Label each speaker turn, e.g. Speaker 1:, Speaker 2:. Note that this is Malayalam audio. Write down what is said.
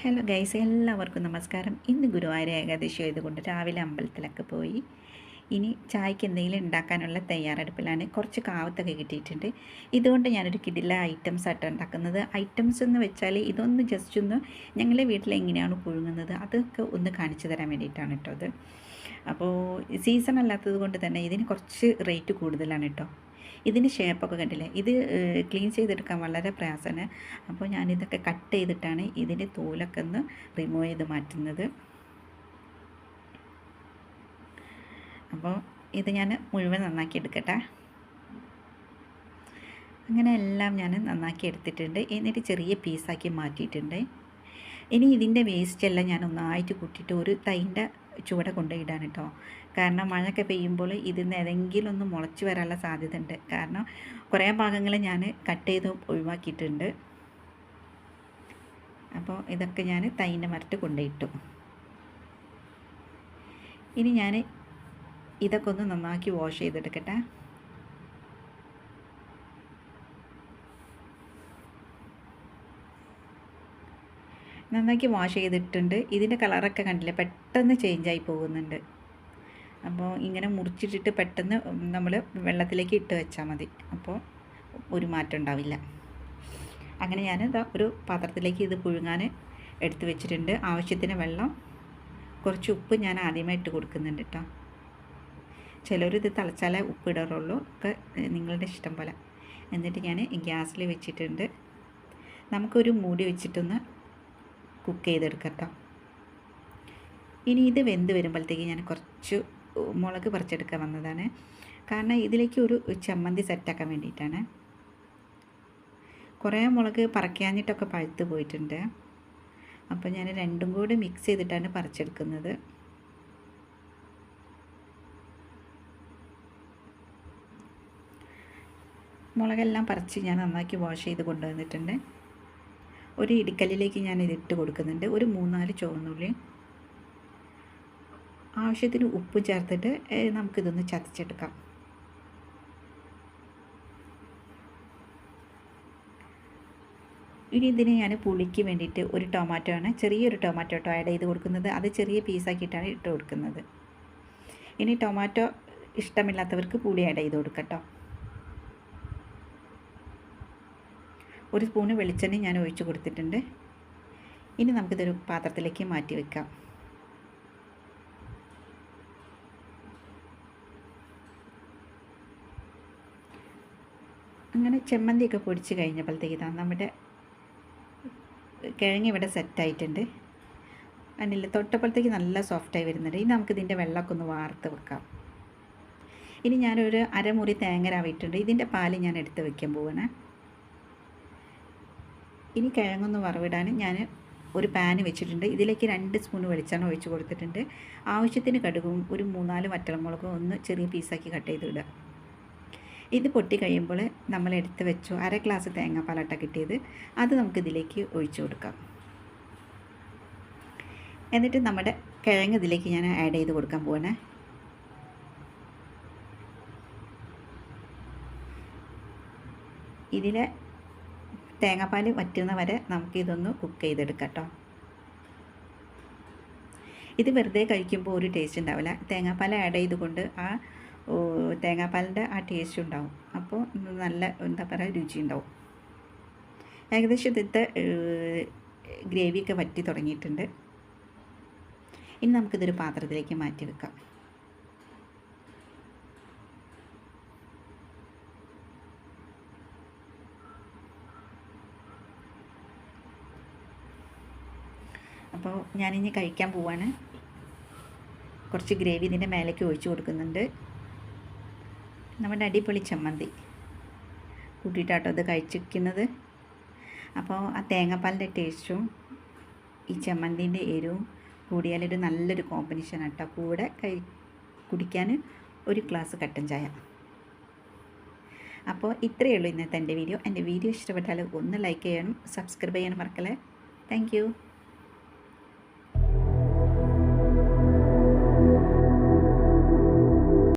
Speaker 1: ഹലോ ഗൈസ് എല്ലാവർക്കും നമസ്കാരം. ഇന്ന് ഗുരുവായൂർ ഏകാദശി ആയതുകൊണ്ട് രാവിലെ അമ്പലത്തിലൊക്കെ പോയി. ഇനി ചായക്ക് എന്തെങ്കിലും ഉണ്ടാക്കാനുള്ള തയ്യാറെടുപ്പിലാണ് കുറച്ച് കാവത്തൊക്കെ കിട്ടിയിട്ടുണ്ട്. ഇതുകൊണ്ട് ഞാനൊരു കിടില ഐറ്റംസ് ആയിട്ട് ഉണ്ടാക്കുന്നത്. ഐറ്റംസ് എന്ന് വെച്ചാൽ ഇതൊന്ന് ജസ്റ്റ് ഒന്ന് ഞങ്ങളെ വീട്ടിൽ എങ്ങനെയാണ് പുഴുങ്ങുന്നത് അതൊക്കെ ഒന്ന് കാണിച്ചു തരാൻ വേണ്ടിയിട്ടാണ് കേട്ടോ അത് അപ്പോൾ സീസൺ അല്ലാത്തത് കൊണ്ട് തന്നെ ഇതിന് കുറച്ച് റേറ്റ് കൂടുതലാണ് കേട്ടോ ഇതിന് ഷേപ്പൊക്കെ കണ്ടില്ലേ? ഇത് ക്ലീൻ ചെയ്തെടുക്കാൻ വളരെ പ്രയാസമാണ്. അപ്പോൾ ഞാനിതൊക്കെ കട്ട് ചെയ്തിട്ടാണ് ഇതിന്റെ തോലൊക്കെ ഒന്ന് റിമൂവ് ചെയ്ത് മാറ്റുന്നത്. അപ്പോൾ ഇത് ഞാൻ മുഴുവൻ നന്നാക്കി എടുക്കട്ടെ. അങ്ങനെ എല്ലാം ഞാൻ നന്നാക്കി എടുത്തിട്ടുണ്ട്. എന്നിട്ട് ചെറിയ പീസാക്കി മാറ്റിയിട്ടുണ്ട്. ഇനി ഇതിന്റെ വേസ്റ്റെല്ലാം ഞാൻ ഒന്നായിട്ട് കൂട്ടിയിട്ട് ഒരു തൈന്റെ ചുവടെ കൊണ്ടുപോയിടാൻ കേട്ടോ. കാരണം മഴയൊക്കെ പെയ്യുമ്പോൾ ഇതിൽ നിന്ന് ഏതെങ്കിലും ഒന്ന് മുളച്ച് വരാനുള്ള സാധ്യത ഉണ്ട് കാരണം കുറേ ഭാഗങ്ങൾ ഞാൻ കട്ട് ചെയ്ത് ഒഴിവാക്കിയിട്ടുണ്ട്. അപ്പോൾ ഇതൊക്കെ ഞാൻ തൈന്റെ മരട്ട് കൊണ്ടുപോയിട്ടു. ഇനി ഞാൻ ഇതൊക്കെ ഒന്ന് നന്നാക്കി വാഷ് ചെയ്തെടുക്കട്ടെ. നന്നാക്കി വാഷ് ചെയ്തിട്ടുണ്ട്. ഇതിന്റെ കളറൊക്കെ കണ്ടില്ല? പെട്ടെന്ന് ചേഞ്ചായി പോകുന്നുണ്ട്. അപ്പോൾ ഇങ്ങനെ മുറിച്ചിട്ടിട്ട് പെട്ടെന്ന് നമ്മൾ വെള്ളത്തിലേക്ക് ഇട്ട് വെച്ചാൽ മതി. അപ്പോൾ ഒരു മാറ്റം ഉണ്ടാവില്ല. അങ്ങനെ ഞാൻ ഇതാ ഒരു പാത്രത്തിലേക്ക് ഇത് പുഴുങ്ങാൻ എടുത്ത് വെച്ചിട്ടുണ്ട്. ആവശ്യത്തിന് വെള്ളം കുറച്ച് ഉപ്പ് ഞാൻ ആദ്യമേ ഇട്ട് കൊടുക്കുന്നുണ്ട് കേട്ടോ. ചിലർ ഇത് തിളച്ചാലേ ഉപ്പ് ഇടാറുള്ളൂ ഒക്കെ നിങ്ങളുടെ ഇഷ്ടം പോലെ. എന്നിട്ട് ഞാൻ ഗ്യാസിൽ വെച്ചിട്ടുണ്ട്. നമുക്കൊരു മൂടി വെച്ചിട്ടൊന്ന് കുക്ക് ചെയ്തെടുക്കാം ഇനി ഇത് വെന്ത് വരുമ്പോഴത്തേക്ക് ഞാൻ കുറച്ച് മുളക് പറിച്ചെടുക്കാൻ വന്നതാണ്. കാരണം ഇതിലേക്ക് ഒരു ചമ്മന്തി സെറ്റാക്കാൻ വേണ്ടിയിട്ടാണ്. കുറേ മുളക് പറിക്കാഞ്ഞിട്ടൊക്കെ പഴുത്ത് പോയിട്ടുണ്ട്. അപ്പോൾ ഞാൻ രണ്ടും കൂടി മിക്സ് ചെയ്തിട്ടാണ് പറിച്ചെടുക്കുന്നത്. മുളകെല്ലാം പറിച്ച് ഞാൻ നന്നാക്കി വാഷ് ചെയ്ത് കൊണ്ടുവന്നിട്ടുണ്ട്. ഒരു ഇടിക്കല്ലിലേക്ക് ഞാൻ ഇതിട്ട് കൊടുക്കുന്നുണ്ട്. ഒരു മൂന്നാൽ ചുവന്നുള്ളി. ആവശ്യത്തിന് ഉപ്പ് ചേർത്തിട്ട് നമുക്കിതൊന്ന് ചതച്ചെടുക്കാം. ഇനി ഇതിന് ഞാൻ പുളിക്ക് വേണ്ടിയിട്ട് ഒരു ടൊമാറ്റോ ആണ്. ചെറിയൊരു ടൊമാറ്റോ ആഡ് ചെയ്ത് കൊടുക്കുന്നത്. അത് ചെറിയ പീസാക്കിയിട്ടാണ് ഇട്ട് കൊടുക്കുന്നത്. ഇനി ടൊമാറ്റോ ഇഷ്ടമില്ലാത്തവർക്ക് പുളി ആഡ് ചെയ്ത് കൊടുക്കട്ടോ ഒരു സ്പൂണ് വെളിച്ചെണ്ണ ഞാൻ ഒഴിച്ചു കൊടുത്തിട്ടുണ്ട്. ഇനി നമുക്കിതൊരു പാത്രത്തിലേക്ക് മാറ്റി വെക്കാം. അങ്ങനെ ചെമ്മന്തിയൊക്കെ പൊടിച്ച് കഴിഞ്ഞപ്പോഴത്തേക്ക് ഇതാ നമ്മുടെ കിഴങ്ങ് ഇവിടെ സെറ്റായിട്ടുണ്ട്. അതിനില്ല തൊട്ടപ്പോഴത്തേക്ക് നല്ല സോഫ്റ്റായി വരുന്നുണ്ട്. ഇനി നമുക്കിതിന്റെ വെള്ളമൊക്കെ ഒന്ന് വാർത്ത് വെക്കാം. ഇനി ഞാനൊരു അരമുറി തേങ്ങ രാവിട്ടുണ്ട് ഇതിന്റെ പാൽ ഞാൻ എടുത്ത് വയ്ക്കാൻ പോവാണ്. ഇനി കിഴങ്ങൊന്ന് വറവിടാൻ ഞാൻ ഒരു പാന് വെച്ചിട്ടുണ്ട്. ഇതിലേക്ക് രണ്ട് സ്പൂൺ വെളിച്ചെണ്ണ ഒഴിച്ച് കൊടുത്തിട്ടുണ്ട്. ആവശ്യത്തിന് കടുകും ഒരു മൂന്നാൽ വറ്റൽമുളകും ഒന്ന് ചെറിയ പീസാക്കി കട്ട് ചെയ്തിടുക ഇത് പൊട്ടി കഴിയുമ്പോൾ നമ്മൾ എടുത്ത് വെച്ചു അര ഗ്ലാസ് തേങ്ങാപ്പാലട്ട കിട്ടിയത്. അത് നമുക്ക് ഇതിലേക്ക് ഒഴിച്ചു കൊടുക്കാം. എന്നിട്ട് നമ്മുടെ കിഴങ്ങ് ഇതിലേക്ക് ഞാൻ ആഡ് ചെയ്ത് കൊടുക്കാൻ പോകണേ ഇതിലെ തേങ്ങാപ്പാൽ വറ്റുന്ന വരെ നമുക്കിതൊന്ന് കുക്ക് ചെയ്തെടുക്കാം കേട്ടോ ഇത് വെറുതെ കഴിക്കുമ്പോൾ ഒരു ടേസ്റ്റ് ഉണ്ടാവില്ല. തേങ്ങാപ്പാൽ ആഡ് ചെയ്തുകൊണ്ട് ആ തേങ്ങാപ്പാലിന്റെ ആ ടേസ്റ്റ് ഉണ്ടാവും. അപ്പോൾ നല്ല എന്താ പറയുക രുചി ഉണ്ടാവും. ഏകദേശം ഇതിന്റെ ഗ്രേവിയൊക്കെ വറ്റി തുടങ്ങിയിട്ടുണ്ട്. ഇനി നമുക്കിതൊരു പാത്രത്തിലേക്ക് മാറ്റി വെക്കാം അപ്പോൾ ഞാനിനി കഴിക്കാൻ പോവാണ്. കുറച്ച് ഗ്രേവി ഇതിന്റെ മേലേക്ക് ഒഴിച്ച് കൊടുക്കുന്നുണ്ട്. നമ്മുടെ അടിപൊളി ചമ്മന്തി. കൂട്ടിയിട്ടാട്ടോ ഇത് കഴിച്ചിരിക്കുന്നത്. അപ്പോൾ ആ തേങ്ങാപ്പാലിന്റെ ടേസ്റ്റും ഈ ചമ്മന്തിന്റെ എരിവും കൂടിയാലൊരു നല്ലൊരു കോമ്പിനേഷൻ കേട്ടോ കൂടെ കഴി കുടിക്കാൻ ഒരു ഗ്ലാസ് കട്ടൻ ചായ. അപ്പോൾ ഇത്രയേ ഉള്ളൂ ഇന്നത്തെ എന്റെ വീഡിയോ. എന്റെ വീഡിയോ ഇഷ്ടപ്പെട്ടാൽ ഒന്ന് ലൈക്ക് ചെയ്യണം സബ്സ്ക്രൈബ് ചെയ്യാനും മറക്കല്ലേ. താങ്ക്